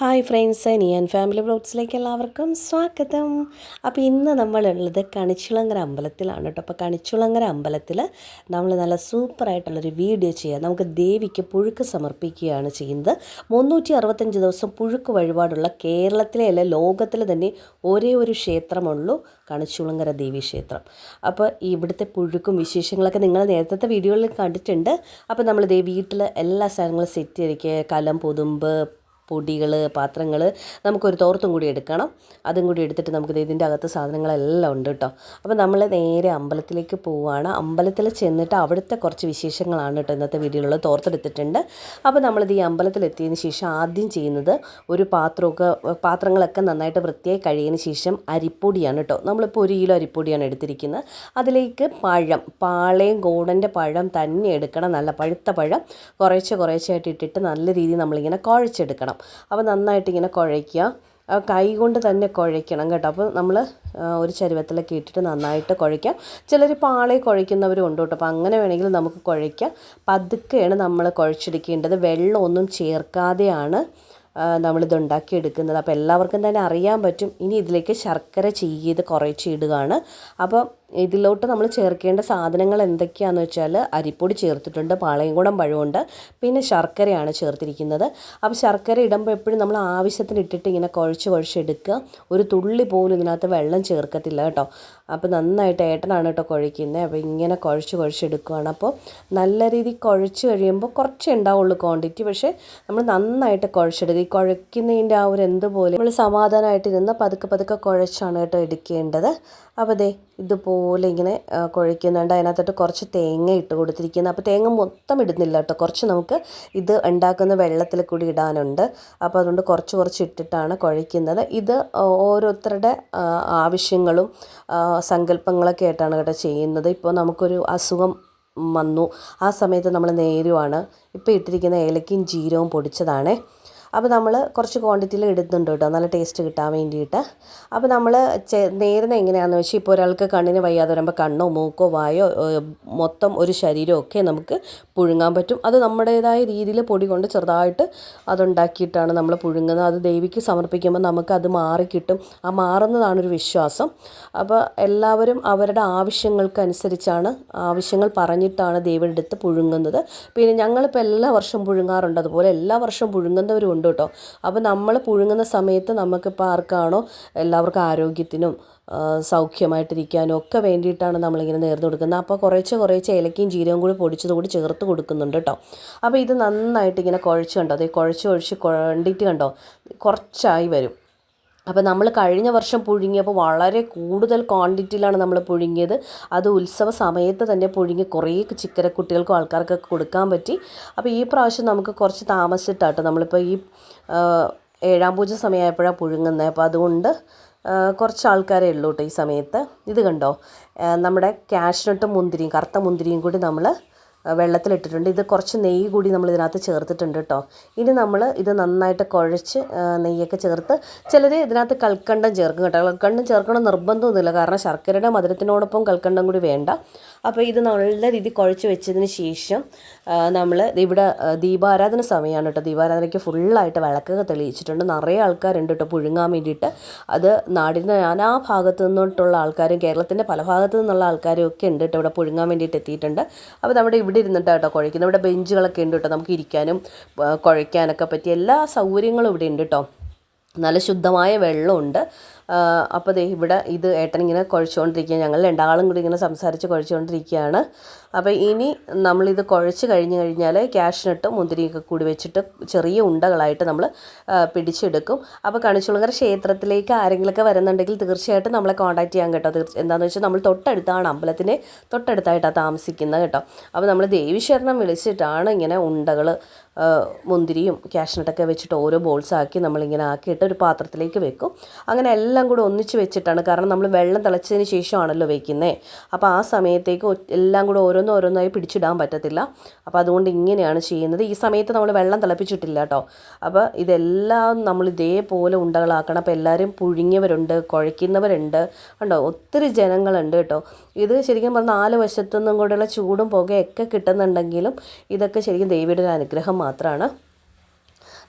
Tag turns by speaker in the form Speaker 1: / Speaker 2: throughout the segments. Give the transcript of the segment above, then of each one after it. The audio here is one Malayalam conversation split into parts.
Speaker 1: ഹായ് ഫ്രണ്ട്സ് നിയൻ ഫാമിലി ബ്ലോഗ്സിലേക്ക് എല്ലാവർക്കും സ്വാഗതം. അപ്പോൾ ഇന്ന് നമ്മളുള്ളത് കണിച്ചുളങ്ങര അമ്പലത്തിലാണ് കേട്ടോ. അപ്പോൾ കണിച്ചുളങ്ങര അമ്പലത്തിൽ നമ്മൾ നല്ല സൂപ്പറായിട്ടുള്ളൊരു വീഡിയോ ചെയ്യാം. നമുക്ക് ദേവിക്ക് പുഴുക്ക് സമർപ്പിക്കുകയാണ് ചെയ്യുന്നത്. മുന്നൂറ്റി അറുപത്തഞ്ച് ദിവസം പുഴുക്ക് വഴിപാടുള്ള കേരളത്തിലെ അല്ല ലോകത്തിൽ തന്നെ ഒരേ ഒരു ക്ഷേത്രമുള്ളൂ കണിച്ചുളങ്ങര ദേവി ക്ഷേത്രം. അപ്പോൾ ഇവിടുത്തെ പുഴുക്കും വിശേഷങ്ങളൊക്കെ നിങ്ങൾ നേരത്തെ വീഡിയോകളിൽ കണ്ടിട്ടുണ്ട്. അപ്പോൾ നമ്മൾ ദേവി വീട്ടിൽ എല്ലാ സാധനങ്ങളും സെറ്റ് ചെയ്തിരിക്കുക കലം പൊതുമ്പ് പൊടികൾ പാത്രങ്ങൾ നമുക്കൊരു തോർത്തും കൂടി എടുക്കണം. അതും കൂടി എടുത്തിട്ട് നമുക്ക് ഇതിന്റെ അകത്ത് സാധനങ്ങളെല്ലാം ഉണ്ട് കേട്ടോ അപ്പോൾ നമ്മൾ നേരെ അമ്പലത്തിലേക്ക് പോവുകയാണ് അമ്പലത്തിൽ ചെന്നിട്ട് അവിടുത്തെ കുറച്ച് വിശേഷങ്ങളാണ് കേട്ടോ ഇന്നത്തെ വീഡിയോയിലുള്ളത് തോർത്തെടുത്തിട്ടുണ്ട്. അപ്പോൾ നമ്മളിത് ഈ അമ്പലത്തിലെത്തിയതിന് ശേഷം ആദ്യം ചെയ്യുന്നത് ഒരു പാത്രമൊക്കെ പാത്രങ്ങളൊക്കെ നന്നായിട്ട് വൃത്തിയായി കഴിയതിന് ശേഷം അരിപ്പൊടിയാണ് കേട്ടോ നമ്മളിപ്പോൾ ഒരു കിലോ അരിപ്പൊടിയാണ് എടുത്തിരിക്കുന്നത്. അതിലേക്ക് പഴം പാളയും ഗോഡന്റെ പഴം തന്നെ എടുക്കണം. നല്ല പഴുത്ത പഴം കുറേശ്ശെ കുറേശ്ശെയായിട്ട് ഇട്ടിട്ട് നല്ല രീതിയിൽ നമ്മളിങ്ങനെ കുഴച്ചെടുക്കണം. അപ്പോൾ നന്നായിട്ട് ഇങ്ങനെ കുഴയ്ക്കുക കൈ കൊണ്ട് തന്നെ കുഴയ്ക്കണം കേട്ടോ. അപ്പോൾ നമ്മൾ ഒരു ചരുവത്തിലൊക്കെ ഇട്ടിട്ട് നന്നായിട്ട് കുഴയ്ക്കാം ചിലർ പാളെ കുഴയ്ക്കുന്നവരും ഉണ്ട് കേട്ടോ. അപ്പോൾ അങ്ങനെ വേണമെങ്കിൽ നമുക്ക് കുഴയ്ക്കാം. പതുക്കെയാണ് നമ്മൾ കുഴച്ചെടുക്കേണ്ടത്. വെള്ളമൊന്നും ചേർക്കാതെയാണ് നമ്മളിത് ഉണ്ടാക്കിയെടുക്കുന്നത്. അപ്പോൾ എല്ലാവർക്കും തന്നെ അറിയാൻ പറ്റും. ഇനി ഇതിലേക്ക് ശർക്കര ചെയ്ത് കുറച്ച് ഇടുകയാണ്. അപ്പോൾ ഇതിലോട്ട് നമ്മൾ ചേർക്കേണ്ട സാധനങ്ങൾ എന്തൊക്കെയാണെന്ന് വെച്ചാൽ അരിപ്പൊടി ചേർത്തിട്ടുണ്ട് പാളയംകുടം പഴമുണ്ട് പിന്നെ ശർക്കരയാണ് ചേർത്തിരിക്കുന്നത്. അപ്പോൾ ശർക്കര ഇടുമ്പോൾ എപ്പോഴും നമ്മൾ ആവശ്യത്തിന് ഇട്ടിട്ട് ഇങ്ങനെ കുഴച്ച് കുഴച്ചെടുക്കുക ഒരു തുള്ളി പോലും ഇതിനകത്ത് വെള്ളം ചേർക്കത്തില്ല കേട്ടോ. അപ്പോൾ നന്നായിട്ട് ഏട്ടനാണ് കേട്ടോ കുഴയ്ക്കുന്നത്. അപ്പോൾ ഇങ്ങനെ കുഴച്ച് കുഴച്ചെടുക്കുകയാണ് അപ്പോൾ നല്ല രീതിയിൽ കുഴച്ച് കഴിയുമ്പോൾ കുറച്ചേ ഉണ്ടാവുള്ളൂ ക്വാണ്ടിറ്റി. പക്ഷേ നമ്മൾ നന്നായിട്ട് കുഴച്ചെടുക്കുക. ഈ കുഴയ്ക്കുന്നതിന്റെ ആ ഒരു എന്തുപോലെ നമ്മൾ നമ്മൾ സമാധാനമായിട്ടിരുന്ന് പതുക്കെ പതുക്കെ കുഴച്ചാണ് കേട്ടോ എടുക്കേണ്ടത്. അപ്പോൾ ദേ ഇതുപോലെ ഇങ്ങനെ കുഴയ്ക്കുന്നുണ്ട്. അതിനകത്തോട്ട് കുറച്ച് തേങ്ങ ഇട്ട് കൊടുത്തിരിക്കുന്നു. അപ്പോൾ തേങ്ങ മൊത്തം ഇടുന്നില്ല കേട്ടോ. കുറച്ച് നമുക്ക് ഇത് ഉണ്ടാക്കുന്ന വെള്ളത്തിൽ കൂടി ഇടാനുണ്ട്. അപ്പോൾ അതുകൊണ്ട് കുറച്ച് കുറച്ച് ഇട്ടിട്ടാണ് കുഴയ്ക്കുന്നത്. ഇത് ഓരോരുത്തരുടെ ആവശ്യങ്ങളും സങ്കല്പങ്ങളൊക്കെ ആയിട്ടാണ് കേട്ടോ ചെയ്യുന്നത്. ഇപ്പോൾ നമുക്കൊരു അസുഖം വന്നു. ആ സമയത്ത് നമ്മൾ നേരുവാണ്. ഇപ്പോൾ ഇട്ടിരിക്കുന്ന ഏലക്കയും ജീരവും പൊടിച്ചതാണേ. അപ്പോൾ നമ്മൾ കുറച്ച് ക്വാണ്ടിറ്റിയിൽ ഇടുന്നുണ്ട് കേട്ടോ നല്ല ടേസ്റ്റ് കിട്ടാൻ വേണ്ടിയിട്ട്. അപ്പോൾ നമ്മൾ നേരുന്ന എങ്ങനെയാണെന്ന് വെച്ചാൽ ഇപ്പോൾ ഒരാൾക്ക് കണ്ണിന് വയ്യാതെ വരുമ്പോൾ കണ്ണോ മൂക്കോ വായോ മൊത്തം ഒരു ശരീരമോ ഒക്കെ നമുക്ക് പുഴുങ്ങാൻ പറ്റും. അത് നമ്മുടേതായ രീതിയിൽ പൊടി കൊണ്ട് ചെറുതായിട്ട് അതുണ്ടാക്കിയിട്ടാണ് നമ്മൾ പുഴുങ്ങുന്നത്. അത് ദേവിക്ക് സമർപ്പിക്കുമ്പോൾ നമുക്ക് അത് മാറിക്കിട്ടും ആ മാറുന്നതാണൊരു വിശ്വാസം. അപ്പോൾ എല്ലാവരും അവരുടെ ആവശ്യങ്ങൾക്കനുസരിച്ചാണ് ആവശ്യങ്ങൾ പറഞ്ഞിട്ടാണ് ദേവിയുടെ അടുത്ത് പുഴുങ്ങുന്നത്. പിന്നെ ഞങ്ങളിപ്പോൾ എല്ലാ വർഷവും പുഴുങ്ങാറുണ്ട്. അതുപോലെ എല്ലാ വർഷവും പുഴുങ്ങുന്നവരും ഉണ്ട് കേട്ടോ. അപ്പോൾ നമ്മൾ പുഴുങ്ങുന്ന സമയത്ത് നമുക്കിപ്പോൾ ആർക്കാണോ എല്ലാവർക്കും ആരോഗ്യത്തിനും സൗഖ്യമായിട്ടിരിക്കാനും ഒക്കെ വേണ്ടിയിട്ടാണ് നമ്മളിങ്ങനെ നേർന്നു കൊടുക്കുന്നത്. അപ്പോൾ കുറേശ്ശെ കുറേശ്ശെ ഏലക്കയും ജീരകം കൂടി പൊടിച്ചത് കൂടി ചേർത്ത് കൊടുക്കുന്നുണ്ട് കേട്ടോ. അപ്പോൾ ഇത് നന്നായിട്ട് ഇങ്ങനെ കുഴച്ച് കണ്ടോ? അതേ കുഴച്ച് കുഴച്ച് കൊണ്ടിട്ട് കണ്ടോ? കുറച്ചായി വരും. അപ്പോൾ നമ്മൾ കഴിഞ്ഞ വർഷം പുഴുങ്ങിയപ്പോൾ വളരെ കൂടുതൽ ക്വാണ്ടിറ്റിയിലാണ് നമ്മൾ പുഴുങ്ങിയത്. അത് ഉത്സവ സമയത്ത് തന്നെ പുഴുങ്ങി കുറേ ചിക്കര കുട്ടികൾക്കും ആൾക്കാർക്കൊക്കെ കൊടുക്കാൻ പറ്റി. അപ്പോൾ ഈ പ്രാവശ്യം നമുക്ക് കുറച്ച് താമസിച്ചിട്ടാട്ടോ. നമ്മളിപ്പോൾ ഈ ഏഴാം പൂജ സമയമായപ്പോഴാണ് പുഴുങ്ങുന്നത്. അപ്പോൾ അതുകൊണ്ട് കുറച്ച് ആൾക്കാരേ ഉള്ളൂ കേട്ടോ ഈ സമയത്ത്. ഇത് കണ്ടോ? നമ്മുടെ കാഷ്നട്ടും മുന്തിരിയും കറുത്ത മുന്തിരിയും കൂടി നമ്മൾ വെള്ളത്തിലിട്ടിട്ടുണ്ട്. ഇത് കുറച്ച് നെയ്യ് കൂടി നമ്മൾ ഇതിനകത്ത് ചേർത്തിട്ടുണ്ട് കേട്ടോ ഇനി നമ്മൾ ഇത് നന്നായിട്ട് കുഴച്ച് നെയ്യൊക്കെ ചേർത്ത് ചിലർ ഇതിനകത്ത് കൽക്കണ്ടം ചേർക്കും കേട്ടോ. കൽക്കണ്ടം ചേർക്കണം നിർബന്ധമൊന്നുമില്ല. കാരണം ശർക്കരയുടെ മധുരത്തിനോടൊപ്പം കൽക്കണ്ടം കൂടി വേണ്ട. അപ്പോൾ ഇത് നല്ല രീതിയിൽ കുഴച്ച് വെച്ചതിന് ശേഷം നമ്മൾ ഇവിടെ ദീപാരാധന സമയമാണ് കേട്ടോ. ദീപാരാധനയ്ക്ക് ഫുള്ളായിട്ട് വിളക്കൊക്കെ തെളിയിച്ചിട്ടുണ്ട്. നിറയെ ആൾക്കാരുണ്ട് കേട്ടോ. പുഴുങ്ങാൻ വേണ്ടിയിട്ട്. അത് നാടിന്റെ നാനാ ഭാഗത്തു നിന്നിട്ടുള്ള ആൾക്കാരും കേരളത്തിന്റെ പല ഭാഗത്തു നിന്നുള്ള ആൾക്കാരും ഒക്കെ ഉണ്ട് കേട്ടോ. ഇവിടെ പുഴുങ്ങാൻ വേണ്ടിയിട്ട് എത്തിയിട്ടുണ്ട്. അപ്പോൾ നമ്മുടെ ഇവിടെ ഇരുന്നിട്ട് കേട്ടോ കുഴയ്ക്കുന്നത്. ഇവിടെ ബെഞ്ചുകളൊക്കെ ഉണ്ട് കേട്ടോ നമുക്ക് ഇരിക്കാനും കുഴയ്ക്കാനൊക്കെ പറ്റിയ എല്ലാ സൗകര്യങ്ങളും ഇവിടെ ഉണ്ട് കേട്ടോ. നല്ല ശുദ്ധമായ വെള്ളമുണ്ട്. അപ്പോൾ ദേ ഇവിടെ ഇത് ഏട്ടൻ ഇങ്ങനെ കുഴച്ചുകൊണ്ടിരിക്കുക ഞങ്ങൾ രണ്ടാളും കൂടി ഇങ്ങനെ സംസാരിച്ച് കുഴച്ചുകൊണ്ടിരിക്കുകയാണ്. അപ്പോൾ ഇനി നമ്മളിത് കുഴച്ച് കഴിഞ്ഞ് കഴിഞ്ഞാൽ ക്യാഷ്നട്ട് മുന്തിരിയൊക്കെ കൂടി വെച്ചിട്ട് ചെറിയ ഉണ്ടകളായിട്ട് നമ്മൾ പിടിച്ചെടുക്കും. അപ്പോൾ കണിച്ചുളങ്ങര ക്ഷേത്രത്തിലേക്ക് ആരെങ്കിലുമൊക്കെ വരുന്നുണ്ടെങ്കിൽ തീർച്ചയായിട്ടും നമ്മളെ കോൺടാക്ട് ചെയ്യാൻ കേട്ടോ. തീർച്ച എന്താണെന്ന് വെച്ചാൽ നമ്മൾ തൊട്ടടുത്താണ് അമ്പലത്തിന്റെ തൊട്ടടുത്തായിട്ടാണ് താമസിക്കുന്നത് കേട്ടോ. അപ്പോൾ നമ്മൾ ദേവീശ്വരനം വിളിച്ചിട്ടാണ് ഇങ്ങനെ ഉണ്ടകൾ മുന്തിരിയും ക്യാഷ്നട്ടൊക്കെ വെച്ചിട്ട് ഓരോ ബോൾസ് ആക്കി നമ്മളിങ്ങനെ ആക്കിയിട്ട് ഒരു പാത്രത്തിലേക്ക് വെക്കും. അങ്ങനെ എല്ലാം കൂടെ ഒന്നിച്ച് വെച്ചിട്ടാണ് കാരണം നമ്മൾ വെള്ളം തിളച്ചതിന് ശേഷമാണല്ലോ വെക്കുന്നത് അപ്പോൾ ആ സമയത്തേക്ക് എല്ലാം കൂടെ ഓരോന്നും ഓരോന്നായി പിടിച്ചിടാൻ പറ്റത്തില്ല. അപ്പോൾ അതുകൊണ്ട് ഇങ്ങനെയാണ് ചെയ്യുന്നത്. ഈ സമയത്ത് നമ്മൾ വെള്ളം തിളപ്പിച്ചിട്ടില്ല കേട്ടോ. അപ്പോൾ ഇതെല്ലാം നമ്മൾ ഇതേപോലെ ഉണ്ടകളാക്കണം. അപ്പോൾ എല്ലാവരും പുഴുങ്ങിയവരുണ്ട് കുഴയ്ക്കുന്നവരുണ്ട്. ഉണ്ടോ ഒത്തിരി ജനങ്ങളുണ്ട് കേട്ടോ. ഇത് ശരിക്കും പറഞ്ഞാൽ നാല് വശത്തുനിന്നും കൂടെയുള്ള ചൂടും പുകയൊക്കെ കിട്ടുന്നുണ്ടെങ്കിലും ഇതൊക്കെ ശരിക്കും ദേവിയുടെ ഒരു അനുഗ്രഹം മാത്രമാണ്.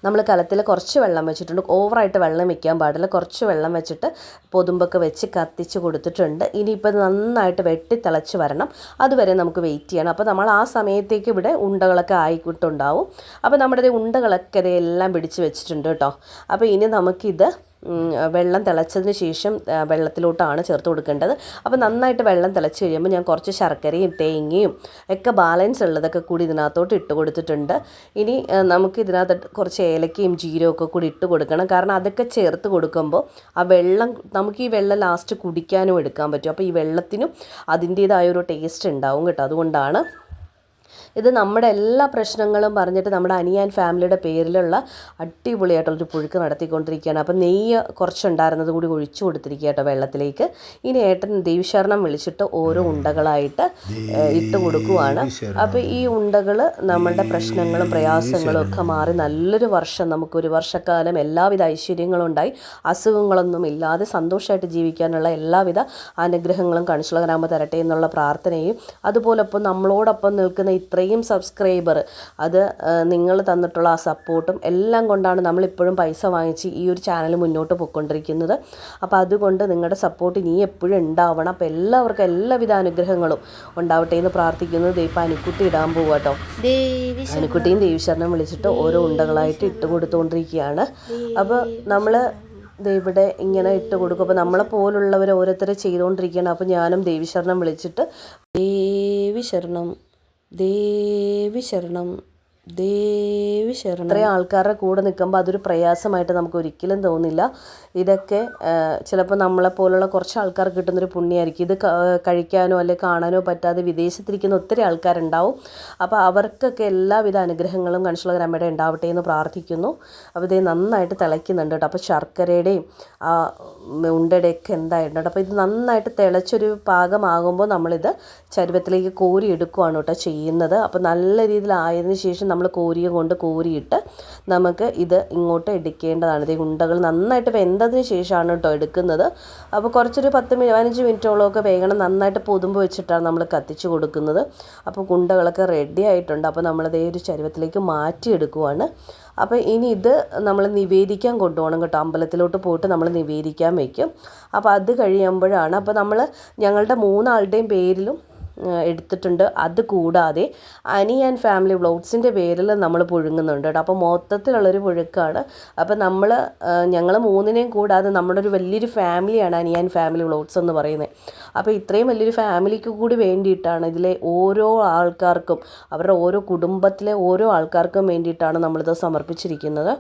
Speaker 1: നമ്മൾ കലത്തിൽ കുറച്ച് വെള്ളം വെച്ചിട്ടുണ്ട്. ഓവറായിട്ട് വെള്ളം വയ്ക്കാൻ പാടില്ല. കുറച്ച് വെള്ളം വെച്ചിട്ട് പൊതുമ്പൊക്കെ വെച്ച് കത്തിച്ച് കൊടുത്തിട്ടുണ്ട്. ഇനിയിപ്പോൾ നന്നായിട്ട് വെട്ടി തിളച്ച് വരണം. അതുവരെ നമുക്ക് വെയിറ്റ് ചെയ്യണം. അപ്പോൾ നമ്മൾ ആ സമയത്തേക്ക് ഇവിടെ ഉണ്ടകളൊക്കെ ആയിക്കൊണ്ടുണ്ടാവും. അപ്പോൾ നമ്മുടെ ഉണ്ടകളൊക്കെ ഇതെല്ലാം പിടിച്ച് വെച്ചിട്ടുണ്ട് കേട്ടോ. അപ്പോൾ ഇനി നമുക്കിത് വെള്ളം തിളച്ചതിന് ശേഷം വെള്ളത്തിലോട്ടാണ് ചേർത്ത് കൊടുക്കേണ്ടത്. അപ്പോൾ നന്നായിട്ട് വെള്ളം തിളച്ച് കഴിയുമ്പോൾ ഞാൻ കുറച്ച് ശർക്കരയും തേങ്ങയും ഒക്കെ ബാലൻസ് ഉള്ളതൊക്കെ കൂടി ഇതിനകത്തോട്ട് ഇട്ട് കൊടുത്തിട്ടുണ്ട്. ഇനി നമുക്ക് ഇതിനകത്ത് കുറച്ച് ഏലക്കയും ജീരകമൊക്കെ കൂടി ഇട്ട് കൊടുക്കണം. കാരണം അതൊക്കെ ചേർത്ത് കൊടുക്കുമ്പോൾ ആ വെള്ളം നമുക്ക് ഈ വെള്ളം ലാസ്റ്റ് കുടിക്കാനും എടുക്കാൻ പറ്റും. അപ്പോൾ ഈ വെള്ളത്തിനും അതിന്റേതായ ഒരു ടേസ്റ്റ് ഉണ്ടാവും കേട്ടോ. അതുകൊണ്ടാണ് ഇത് നമ്മുടെ എല്ലാ പ്രശ്നങ്ങളും പറഞ്ഞിട്ട് നമ്മുടെ അനിയാൻ ഫാമിലിയുടെ പേരിലുള്ള അടിപൊളിയായിട്ടുള്ളൊരു പുഴുക്ക് നടത്തിക്കൊണ്ടിരിക്കുകയാണ്. അപ്പം നെയ്യ് കുറച്ചുണ്ടായിരുന്നത് കൂടി ഒഴിച്ചു കൊടുത്തിരിക്കുക കേട്ടോ വെള്ളത്തിലേക്ക്. ഇനി ഏട്ടൻ ദേവിശരണം വിളിച്ചിട്ട് ഓരോ ഉണ്ടകളായിട്ട് ഇട്ട് കൊടുക്കുവാണ്. അപ്പോൾ ഈ ഉണ്ടകൾ നമ്മളുടെ പ്രശ്നങ്ങളും പ്രയാസങ്ങളും ഒക്കെ മാറി നല്ലൊരു വർഷം നമുക്കൊരു വർഷക്കാലം എല്ലാവിധ ഐശ്വര്യങ്ങളും ഉണ്ടായി. അസുഖങ്ങളൊന്നും ഇല്ലാതെ സന്തോഷമായിട്ട് ജീവിക്കാനുള്ള എല്ലാവിധ അനുഗ്രഹങ്ങളും കണിച്ചുള്ള ഗ്രാമ തരട്ടെ എന്നുള്ള പ്രാർത്ഥനയും അതുപോലെ ഇപ്പം നമ്മളോടൊപ്പം നിൽക്കുന്ന ഇത്ര ഇത്രയും സബ്സ്ക്രൈബർ അത് നിങ്ങൾ തന്നിട്ടുള്ള ആ സപ്പോർട്ടും എല്ലാം കൊണ്ടാണ് നമ്മളിപ്പോഴും പൈസ വാങ്ങിച്ച് ഈ ഒരു ചാനൽ മുന്നോട്ട് പോയിക്കൊണ്ടിരിക്കുന്നത്. അപ്പോൾ അതുകൊണ്ട് നിങ്ങളുടെ സപ്പോർട്ട് ഇനി എപ്പോഴും ഉണ്ടാവണം അപ്പോൾ എല്ലാവർക്കും എല്ലാവിധ അനുഗ്രഹങ്ങളും ഉണ്ടാവട്ടെ എന്ന് പ്രാർത്ഥിക്കുന്നത് ഇപ്പോൾ അനുക്കുട്ടി ഇടാൻ പോവുക കേട്ടോ അനുക്കുട്ടിയും ദേവിശരണം വിളിച്ചിട്ട് ഓരോ ഉണ്ടകളായിട്ട് ഇട്ട് കൊടുത്തുകൊണ്ടിരിക്കുകയാണ് അപ്പോൾ നമ്മൾ ഇവിടെ ഇങ്ങനെ ഇട്ട് കൊടുക്കും അപ്പോൾ നമ്മളെ പോലുള്ളവർ ഓരോരുത്തരെ ചെയ്തുകൊണ്ടിരിക്കുകയാണ് അപ്പോൾ ഞാനും ദേവിശരണം വിളിച്ചിട്ട് ദേവി ശരണം. ദേവി ശരണം. ദേവി ശരണം. ഇത്രയും ആൾക്കാരുടെ കൂടെ നിൽക്കുമ്പോൾ അതൊരു പ്രയാസമായിട്ട് നമുക്ക് ഒരിക്കലും തോന്നില്ല. ഇതൊക്കെ ചിലപ്പോൾ നമ്മളെ പോലുള്ള കുറച്ച് ആൾക്കാർ കിട്ടുന്നൊരു പുണ്യമായിരിക്കും ഇത് കഴിക്കാനോ അല്ലെങ്കിൽ കാണാനോ പറ്റാതെ വിദേശത്തിരിക്കുന്ന ഒത്തിരി ആൾക്കാരുണ്ടാവും. അപ്പോൾ അവർക്കൊക്കെ എല്ലാവിധ അനുഗ്രഹങ്ങളും ഗ്രാമയുടെ ഉണ്ടാവട്ടെ എന്ന് പ്രാർത്ഥിക്കുന്നു. അപ്പോൾ ഇത് നന്നായിട്ട് തിളയ്ക്കുന്നുണ്ട് കേട്ടോ. അപ്പോൾ ശർക്കരയുടെയും ആ ഉണ്ടയുടെയൊക്കെ എന്തായിട്ടുണ്ട് അപ്പോൾ ഇത് നന്നായിട്ട് തിളച്ചൊരു പാകമാകുമ്പോൾ നമ്മളിത് ചരുവത്തിലേക്ക് കോരി എടുക്കുകയാണ് കേട്ടോ ചെയ്യുന്നത്. അപ്പോൾ നല്ല രീതിയിൽ രീതിയിലായതിനു ശേഷം നമ്മൾ കോരിയ കൊണ്ട് കോരിയിട്ട് നമുക്ക് ഇത് ഇങ്ങോട്ട് എടുക്കേണ്ടതാണ്. ഇത് ഉണ്ടകൾ നന്നായിട്ട് വെന്തതിന് ശേഷമാണ് കേട്ടോ എടുക്കുന്നത്. അപ്പോൾ കുറച്ചൊരു പത്ത് മിനിറ്റ് പതിനഞ്ച് മിനിറ്റോളമൊക്കെ വേഗണം നന്നായിട്ട് പൊതുമ്പ് വെച്ചിട്ടാണ് നമ്മൾ കത്തിച്ച് കൊടുക്കുന്നത്. അപ്പോൾ കുണ്ടകളൊക്കെ റെഡി ആയിട്ടുണ്ട്. അപ്പോൾ നമ്മളതേ ഒരു ചരുവത്തിലേക്ക് മാറ്റിയെടുക്കുവാണ് അപ്പോൾ ഇനി ഇത് നമ്മൾ നിവേദിക്കാൻ കൊണ്ടുപോകണം കേട്ടോ. അമ്പലത്തിലോട്ട് പോയിട്ട് നമ്മൾ നിവേദിക്കാൻ വയ്ക്കും അപ്പോൾ അത് കഴിയുമ്പോഴാണ് അപ്പോൾ നമ്മൾ ഞങ്ങളുടെ മൂന്നാളുടെയും പേരിലും എടുത്തിട്ടുണ്ട്. അത് കൂടാതെ അനി ആൻഡ് ഫാമിലി വ്ളോഗ്സിന്റെ പേരിൽ നമ്മൾ പുഴുങ്ങുന്നുണ്ട് കേട്ടോ. അപ്പോൾ മൊത്തത്തിലുള്ളൊരു പുഴുക്കാണ്. അപ്പോൾ നമ്മൾ ഞങ്ങൾ മൂന്നിനെയും കൂടാതെ നമ്മുടെ ഒരു വലിയൊരു ഫാമിലിയാണ് അനി ആൻഡ് ഫാമിലി വ്ളോഗ്സ് എന്ന് പറയുന്നത്. അപ്പോൾ ഇത്രയും വലിയൊരു ഫാമിലിക്ക് കൂടി വേണ്ടിയിട്ടാണ് ഇതിലെ ഓരോ ആൾക്കാർക്കും അവരുടെ ഓരോ കുടുംബത്തിലെ ഓരോ ആൾക്കാർക്കും വേണ്ടിയിട്ടാണ് നമ്മളിത് സമർപ്പിച്ചിരിക്കുന്നത്.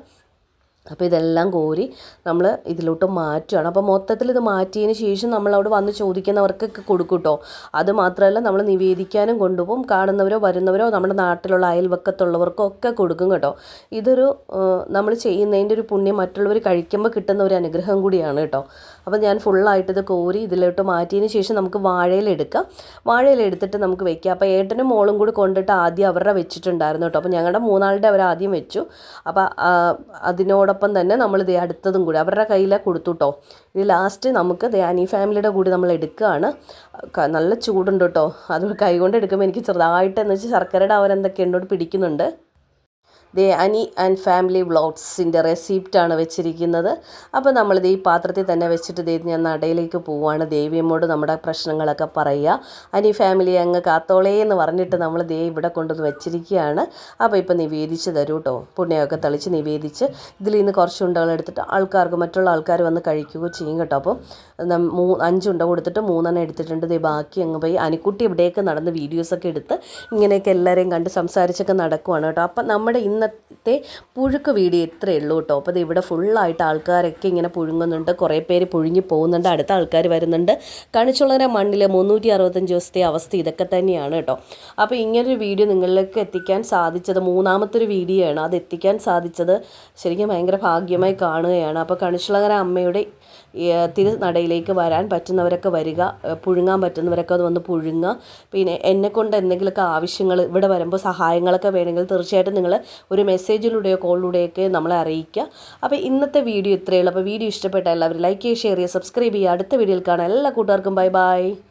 Speaker 1: അപ്പോൾ ഇതെല്ലാം കോരി നമ്മൾ ഇതിലോട്ട് മാറ്റുകയാണ്. അപ്പോൾ മൊത്തത്തിൽ ഇത് മാറ്റിയതിന് ശേഷം നമ്മൾ അവിടെ വന്ന് ചോദിക്കുന്നവർക്കൊക്കെ കൊടുക്കും കേട്ടോ. അത് മാത്രമല്ല നമ്മൾ നിവേദിക്കാനും കൊണ്ടുപോകും. കാണുന്നവരോ വരുന്നവരോ നമ്മുടെ നാട്ടിലുള്ള അയൽവക്കത്തുള്ളവർക്കോ ഒക്കെ കൊടുക്കും കേട്ടോ. ഇതൊരു നമ്മൾ ചെയ്യുന്നതിന്റെ ഒരു പുണ്യം മറ്റുള്ളവർ കഴിക്കുമ്പോൾ കിട്ടുന്ന ഒരു അനുഗ്രഹം കൂടിയാണ് കേട്ടോ. അപ്പോൾ ഞാൻ ഫുള്ളായിട്ട് ഇത് കോരി ഇതിലോട്ട് മാറ്റിയതിന് ശേഷം നമുക്ക് വാഴയിലെടുക്കാം വാഴയിലെടുത്തിട്ട് നമുക്ക് വെക്കാം. അപ്പോൾ ഏട്ടനും മോളും കൂടി കൊണ്ടിട്ട് ആദ്യം അവരുടെ വെച്ചിട്ടുണ്ടായിരുന്നു കേട്ടോ. അപ്പോൾ ഞങ്ങളുടെ മൂന്നാളുടെ അവർ ആദ്യം വെച്ചു. അപ്പോൾ അതിനോടൊപ്പം തന്നെ നമ്മൾ ഇത് അടുത്തതും കൂടി അവരുടെ കയ്യിൽ കൊടുത്തു കേട്ടോ. ഇനി ലാസ്റ്റ് നമുക്ക് ദേ അനി ഫാമിലിയുടെ കൂടി നമ്മൾ എടുക്കുകയാണ്. നല്ല ചൂടുണ്ട് കേട്ടോ. അത് കൈകൊണ്ട് എടുക്കുമ്പോൾ എനിക്ക് ചെറുതായിട്ട് എന്ന് വെച്ചാൽ ശർക്കരയുടെ അവരെന്തൊക്കെ എന്നോട് പിടിക്കുന്നുണ്ട്. ദേ അനി ആൻഡ് ഫാമിലി വ്ളോഗ്സിന്റെ റെസിപ്റ്റാണ് വെച്ചിരിക്കുന്നത്. അപ്പോൾ നമ്മളിത് ഈ പാത്രത്തിൽ തന്നെ വെച്ചിട്ട് ദേ ഞാൻ നടയിലേക്ക് പോവുകയാണ്. ദേവിയമ്മോട് നമ്മുടെ പ്രശ്നങ്ങളൊക്കെ പറയുക. അനി ഫാമിലി അങ്ങ് കാത്തോളേ എന്ന് പറഞ്ഞിട്ട് നമ്മൾ ദേ ഇവിടെ കൊണ്ടുവന്ന് വെച്ചിരിക്കുകയാണ്. അപ്പോൾ ഇപ്പോൾ നിവേദിച്ച് തരൂ കേട്ടോ. പുണ്യമൊക്കെ തളിച്ച് നിവേദിച്ച് ഇതിൽ നിന്ന് കുറച്ച് ഉണ്ടകൾ എടുത്തിട്ട് ആൾക്കാർക്ക് മറ്റുള്ള ആൾക്കാർ വന്ന് കഴിക്കുകയോ ചെയ്യും കേട്ടോ. അപ്പോൾ മൂ അഞ്ചുണ്ട കൊടുത്തിട്ട് മൂന്നെണ്ണം എടുത്തിട്ടുണ്ട്. ദേ ബാക്കി അങ്ങ് പോയി. അനിക്കുട്ടി ഇവിടെയൊക്കെ നടന്ന് വീഡിയോസൊക്കെ എടുത്ത് ഇങ്ങനെയൊക്കെ എല്ലാവരെയും കണ്ട് സംസാരിച്ചൊക്കെ നടക്കുവാണ് കേട്ടോ. അപ്പം നമ്മുടെ ഇന്ന് ഇന്നത്തെ പുഴുക്ക് വീഡിയോ ഇത്രയേ ഉള്ളൂ കേട്ടോ. അപ്പോൾ ഇവിടെ ഫുള്ളായിട്ട് ആൾക്കാരൊക്കെ ഇങ്ങനെ പുഴുങ്ങുന്നുണ്ട്. കുറേ പേര് പുഴുങ്ങി പോകുന്നുണ്ട്. അടുത്ത ആൾക്കാർ വരുന്നുണ്ട്. കണിച്ചുള്ളവരെ മണ്ണിൽ മുന്നൂറ്റി അറുപത്തഞ്ച് ദിവസത്തെ അവസ്ഥ ഇതൊക്കെ തന്നെയാണ് കേട്ടോ. അപ്പോൾ ഇങ്ങനൊരു വീഡിയോ നിങ്ങളിലേക്ക് എത്തിക്കാൻ സാധിച്ചത് മൂന്നാമത്തെ ഒരു വീഡിയോ ആണ് അത് എത്തിക്കാൻ സാധിച്ചത് ശരിക്കും ഭയങ്കര ഭാഗ്യമായി കാണുകയാണ്. അപ്പോൾ കണിച്ചുള്ളകര അമ്മയുടെ തിരുനടയിലേക്ക് വരാൻ പറ്റുന്നവരൊക്കെ വരിക പുഴുങ്ങാൻ പറ്റുന്നവരൊക്കെ അത് വന്ന് പുഴുങ്ങുക. പിന്നെ എന്നെക്കൊണ്ട് എന്തെങ്കിലുമൊക്കെ ആവശ്യങ്ങൾ ഇവിടെ വരുമ്പോൾ സഹായങ്ങളൊക്കെ വേണമെങ്കിൽ തീർച്ചയായിട്ടും നിങ്ങൾ ഒരു മെസ്സേജിലൂടെയോ കോളിലൂടെയൊക്കെ നമ്മളെ അറിയിക്കുക. അപ്പോൾ ഇന്നത്തെ വീഡിയോ ഇത്രയേ ഉള്ളൂ. അപ്പോൾ വീഡിയോ ഇഷ്ടപ്പെട്ട എല്ലാവരും ലൈക്ക് ചെയ്യുക ഷെയർ ചെയ്യുക സബ്സ്ക്രൈബ് ചെയ്യുക. അടുത്ത വീഡിയോയിൽ കാണാം. എല്ലാ കൂട്ടുകാർക്കും ബൈ ബൈ